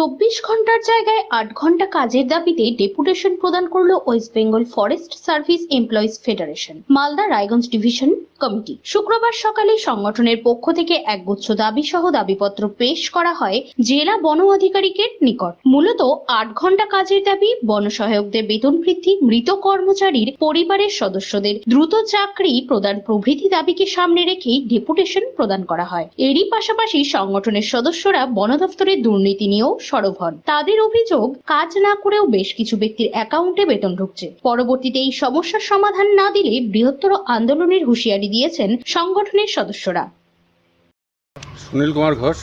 চব্বিশ ঘণ্টার জায়গায় আট ঘণ্টা কাজের দাবিতে ডেপুটেশন প্রদান করল West Bengal forest service employees federation. Malda Raiganj division committee. শুক্রবার সকালে সংগঠনের পক্ষ থেকে একগুচ্ছ দাবি সহ দাবিপত্র পেশ করা হয় জেলা বন আধিকারিকের নিকট। মূলত আট ঘণ্টা কাজের দাবি, বন সহায়কদের বেতন বৃদ্ধি, মৃত কর্মচারীর পরিবারের সদস্যদের দ্রুত চাকরি প্রদান প্রভৃতি দাবিকে সামনে রেখেই ডেপুটেশন প্রদান করা হয়। এরই পাশাপাশি সংগঠনের সদস্যরা বন দফতরের দুর্নীতি নিয়েও সরব হন। তাদের অভিযোগ, কাজ না করেও বেশ কিছু ব্যক্তির অ্যাকাউন্টে বেতন ঢুকছে। পরবর্তীতে এই সমস্যার সমাধান না দিলে বৃহত্তর আন্দোলনের হুঁশিয়ারি দিয়েছেন সংগঠনের সদস্যরা। সুনীল কুমার ঘোষ।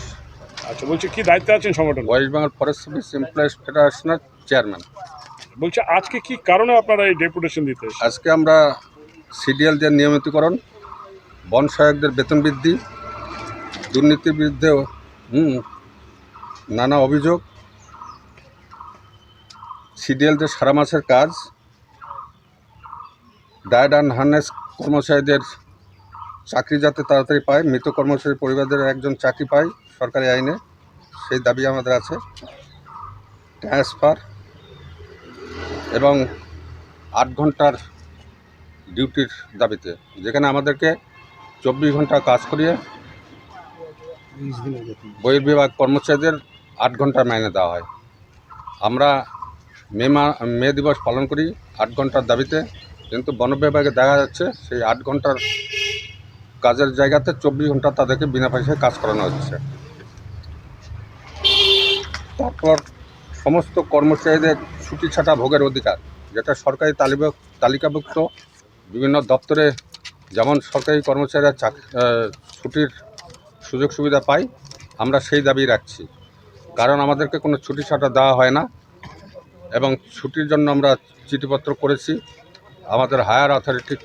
আচ্ছা বলছি কি দায়িত্বে আছেন সংগঠন? West Bengal forest service employees ফেডারেশনের চেয়ারম্যান। বলছি আজকে কি কারণে আপনারা এই ডেপুটেশন দিতে আজকে আমরা সিডিএলদের নিয়মিতকরণ বন সহায়কদের বেতন বৃদ্ধি দুর্নীতির বিরুদ্ধে হুম, নানা অভিযোগ সিডিএলদের সারা মাসের কাজ ডায়েট অ্যান্ড হার্নেস কর্মচারীদের চাকরি যাতে তাড়াতাড়ি পায়, মৃত কর্মচারী পরিবারদের একজন চাকরি পায় সরকারি আইনে, সেই দাবি আমাদের আছে। ট্রান্সফার এবং আট ঘণ্টার ডিউটির দাবিতে, যেখানে আমাদেরকে চব্বিশ ঘণ্টা কাজ করিয়ে বহির্বিভাগ কর্মচারীদের আট ঘণ্টার মাইনে দেওয়া হয়। আমরা মে মা, মে দিবস পালন করি, আট ঘণ্টার দাবিতে, কিন্তু বন বিভাগে দেখা যাচ্ছে সেই আট ঘণ্টার কাজের জায়গাতে চব্বিশ ঘণ্টা তাদেরকে বিনা পয়সায় কাজ করানো হচ্ছে। তারপর সমস্ত কর্মচারীদের ছুটি ছাটা ভোগের অধিকার, যেটা সরকারি তালিকা তালিকাভুক্ত বিভিন্ন দপ্তরে যেমন সরকারি কর্মচারীরা ছুটির সুযোগ সুবিধা পায়, আমরা সেই দাবি রাখছি। কারণ আমাদেরকে কোনো ছুটি ছাটা দেওয়া হয় না এবং ছুটির জন্য আমরা চিঠিপত্র করেছি। আমাদের হায়ার অথরিটি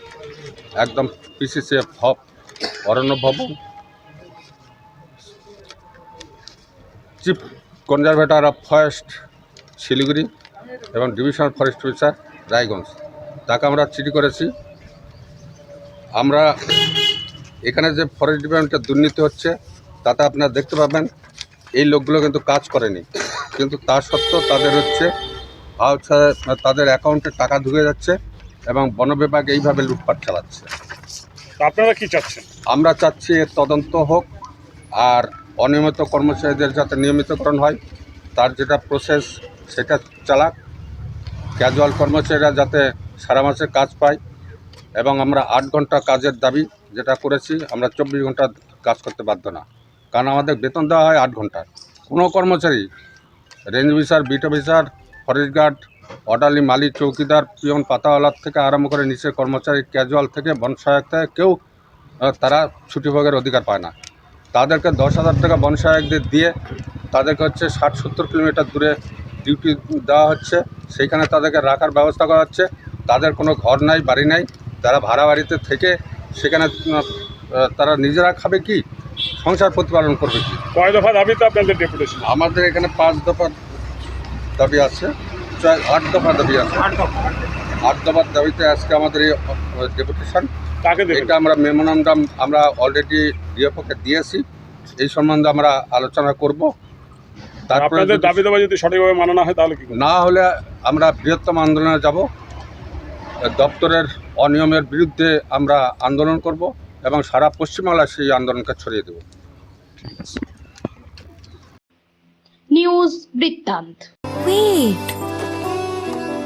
একদম পিসিসিএফ হব Aranya Bhavan chief conservator of forest Siliguri, এবং ডিভিশনাল ফরেস্ট অফিসার রায়গঞ্জ। তাকে আমরা চিঠি করেছি। আমরা এখানে যে ফরেস্ট ডিপার্টমেন্টের দুর্নীতি হচ্ছে, তাতে আপনারা দেখতে পাবেন, এই লোকগুলো কিন্তু কাজ করেনি। কিন্তু তা সত্ত্বেও তাদের হচ্ছে হচ্ছে তাদের অ্যাকাউন্টে টাকা ঢুকে যাচ্ছে, এবং বন বিভাগ এইভাবে লুটপাট চালাচ্ছে। আপনারা কি চাচ্ছেন? আমরা চাচ্ছি এর তদন্ত হোক আর অনিয়মিত কর্মচারীদের যাতে নিয়মিতকরণ হয়, তার যেটা প্রসেস সেটা চালাক। ক্যাজুয়াল কর্মচারীরা যাতে সারা মাসে কাজ পায় এবং আমরা আট ঘণ্টা কাজের দাবি যেটা করেছি, আমরা চব্বিশ ঘণ্টা কাজ করতে বাধ্য না। কারণ আমাদের বেতন দেওয়া হয় আট ঘণ্টা। কোনো কর্মচারী, range officer, beat officer, forest guard, orderly মালি চৌকিদার, পিয়ন পাতাওয়ালার থেকে আরম্ভ করে নিচের কর্মচারী ক্যাজুয়াল থেকে বন সহায়ক থেকে কেউ তারা ছুটিভোগের অধিকার পায় না। তাদেরকে দশ হাজার টাকা বন সহায়কদের দিয়ে তাদেরকে হচ্ছে ষাট সত্তর কিলোমিটার দূরে ডিউটি দেওয়া হচ্ছে। সেইখানে তাদেরকে রাখার ব্যবস্থা করা হচ্ছে। তাদের কোনো ঘর নাই বাড়ি নাই। তারা ভাড়া বাড়িতে থেকে সেখানে তারা নিজেরা খাবে কি? সংসার প্রতিপালন করবে কি? কয় দফা দাবিতে আপনাদের ডেপুটেশন আমাদের এখানে পাঁচ দফার দাবি আছে। আট দফা দাবি আছে। আট দফার দাবিতে আজকে আমাদের এই ডেপুটেশন কাকে দেবেন এটা আমরা মেমোরান্ডাম আমরা অলরেডি ডিএফওকে দিয়েছি। এই সম্বন্ধে আমরা আলোচনা করব। তারপরে দাবি দেওয়া যদি সঠিকভাবে মানা না হয় তাহলে কি না হলে আমরা বৃহত্তম আন্দোলনে যাব। দপ্তরের অনিয়মের বিরুদ্ধে আমরা আন্দোলন করব এবং সারা পশ্চিমবাংলায় সেই আন্দোলনকে ছড়িয়ে দেব। নিউজ বৃত্তান্ত Wait.